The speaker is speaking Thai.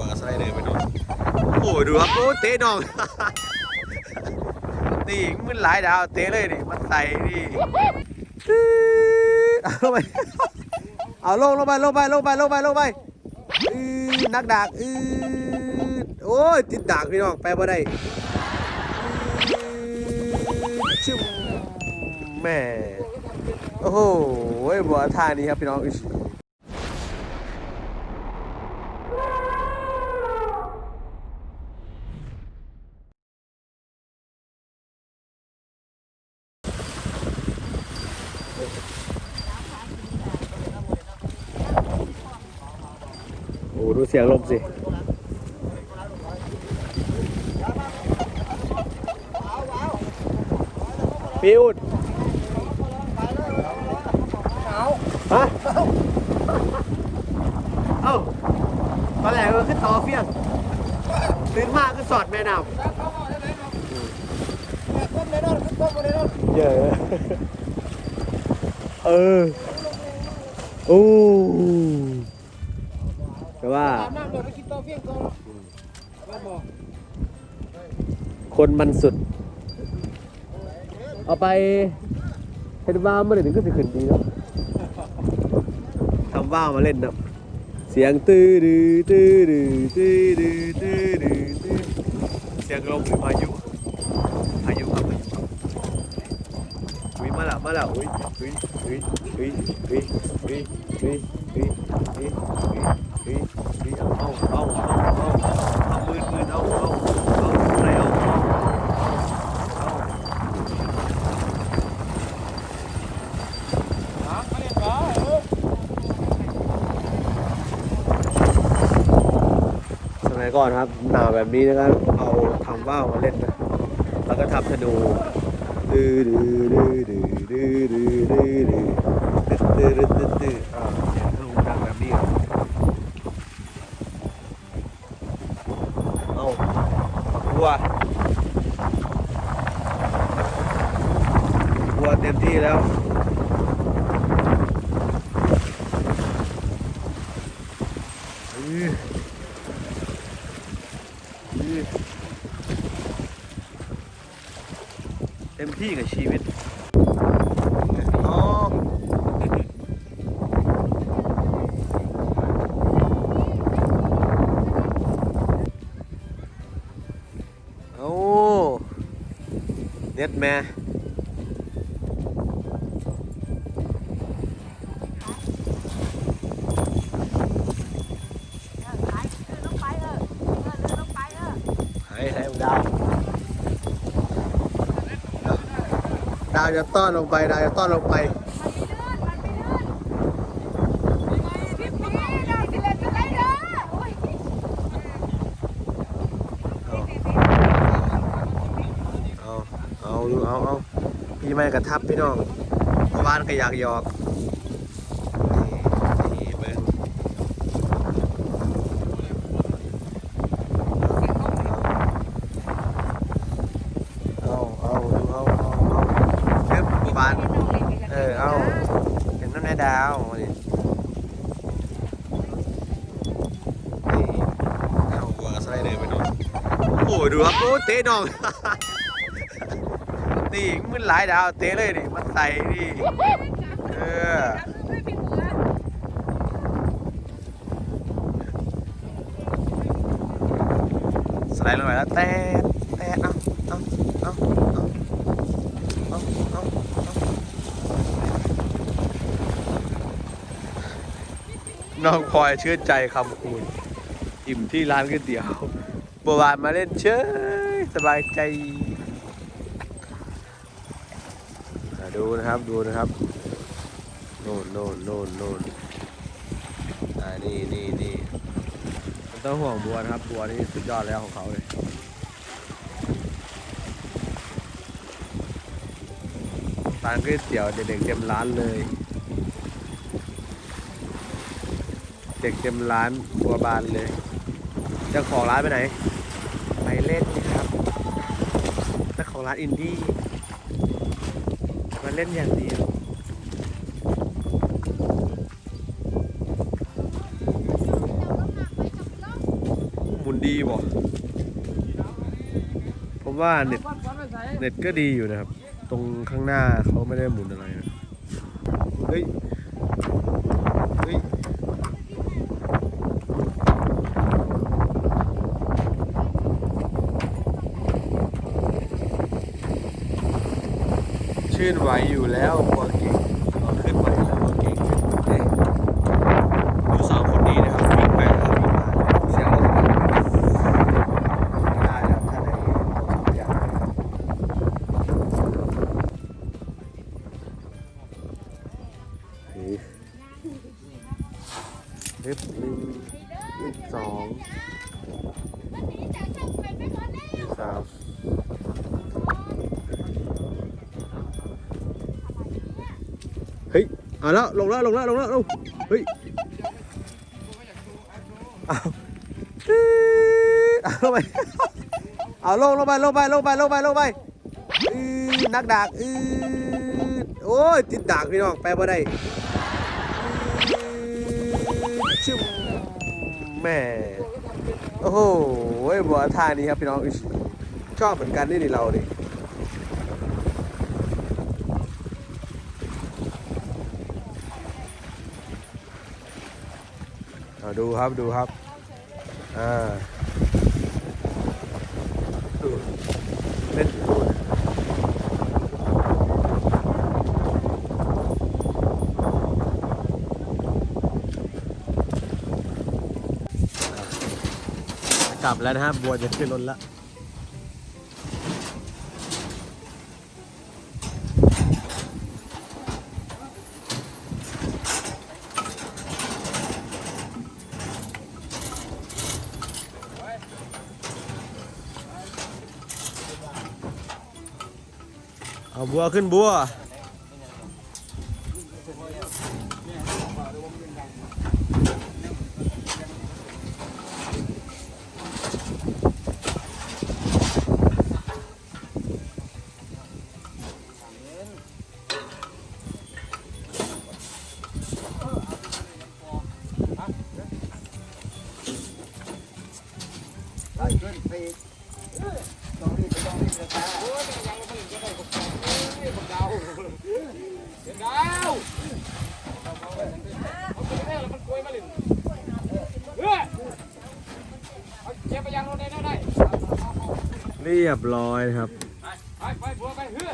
วางสไลเดอร์ไปดูโอ้ดูครับโอ้เตะน้องนี่มันหลายดาวเตะเลยนี่มันใส่นี่เอาลงไปเอาลงลงไปลงไปลงไปลงไปลงไปนักดากอือโอ้ยติดดากพี่น้องไปบ่ได้ชิมแม่โอ้โหบัวท่านี้ครับพี่น้อง ดูเสียงลมสิ พี่อุดฮะเอ้าตอนแรกก็ขึ้นต่อเฟียงตื่นมาก็สอดแม่น้ำเยอะเออโอ้ แต่ว่าคนมันสุด เอาไปเห็นว่าวมาเลยถึงก็สิขึ้นดีเนาะทำว่าวมาเล่นเนาะเสียงตื้อดื้อตื้อดื้อตื้อดื้อตื้อดื้อตื้อเสียงลมหรือพายุพายุครับพายุครับอุ้ยมาแล้วมาแล้วอุ้ยอุ้ยอุ้ยอุ้ยอุ้ยอุ้ยอุ้ยอุ้ยอุ้ยอุ้ย อุ้ยอุ้ยเอาเอาเอาเอาเอามือมือเอาเอาเอาอะไรเอาเอาเอาสมัยก่อนครับหนาวแบบนี้นะครับเอาทำว่าวมาเล่นนะแล้วก็ทำธนูดื้อดื้อดื้อดื้อดื้อดื้อดื้อดื้อดื้อดื้อดื้อดื้อดื้ออ่าเสียงธนูดังแบบนี้ครับเอาวัววัว เต็มที่แล้วเต็มที่กับชีวิตอ๋อโอ้เน็ตแม่าวจะต้อนลงไปดาวจะต้อนลงไปเอาเอาดูเอาเอาพี่ไม่กระทับพี่น้องบ้านก็อยากหยอกนี่นี่เบิ้งเอาเอาดูเอาเอาเอาเก็บบ้าน เออ เอาเห็นน้ำใน ดาวนี่นี่เอาหัวกับสไลเดอร์ไปดูโอ้ดูครับโอ้เตะน้อง นี่มันหลายดาวเตะเลยนี่มันใส่นี่เออสไลด์ลงไปแล้วแตะแตะเอาเอาเอาเอาเอาเอาเอา น้องพลอยเชื่อใจคำคูณอิ่มที่ร้านก๋วยเตี๋ยวบวานมาเล่นเฉยสบายใจดูนะครับดูนะครับโน่นโน่นโน่นโน่นอ่านี่นี่นี่มันต้องห่วงบัวนะครับบัวนี่สุดยอดแล้วของเขาเลยร้านก๋วยเตี๋ยวเด็กๆเต็มร้านเลย เด็กเต็มร้านบัวบานเลยเจ้าของร้านไปไหน ไปเล่นครับเจ้าของร้านอินดี้มาเล่นอย่างเดียวมุนดีบ่ผมว่าเน็ตเน็ตก็ดีอยู่นะครับ ตรงข้างหน้าเขาไม่ได้หมุนอะไรนะเฮ้ยเฮ้ย ชื่นไหวอยู่แล้วบัวเก่งเราขึ้นไปแล้วบัวเก่งขึ้นไปดูสองคนนี้นะครับวิ่งไปแล้ววิ่งมาเสียงรถได้ครับถ้าในตัวอย่างนี่เล็บหนึ่งเล็บสองเล็บสามเฮ้ยเอาแล้วลงแล้วลงแล้วลงแล้วลงเฮ้ยเอาเอาลงไปเอาลงลงไปลงไปลงไปลงไปลงไปอือนักดากอือโอ้ยติดดากพี่น้องไปบ่ได้ชิมแม่โอ้โหบัวท่านี้ครับพี่น้องชอบเหมือนกันนี่นี่เราดิ เอาดูครับดูครับอ่าดูเล่นดูกลับแล้วนะครับบัวจะขึ้นรถแล้ว เอาบัวขึ้นบัว เรียบร้อยครับ ไปไปบัวไปเฮือ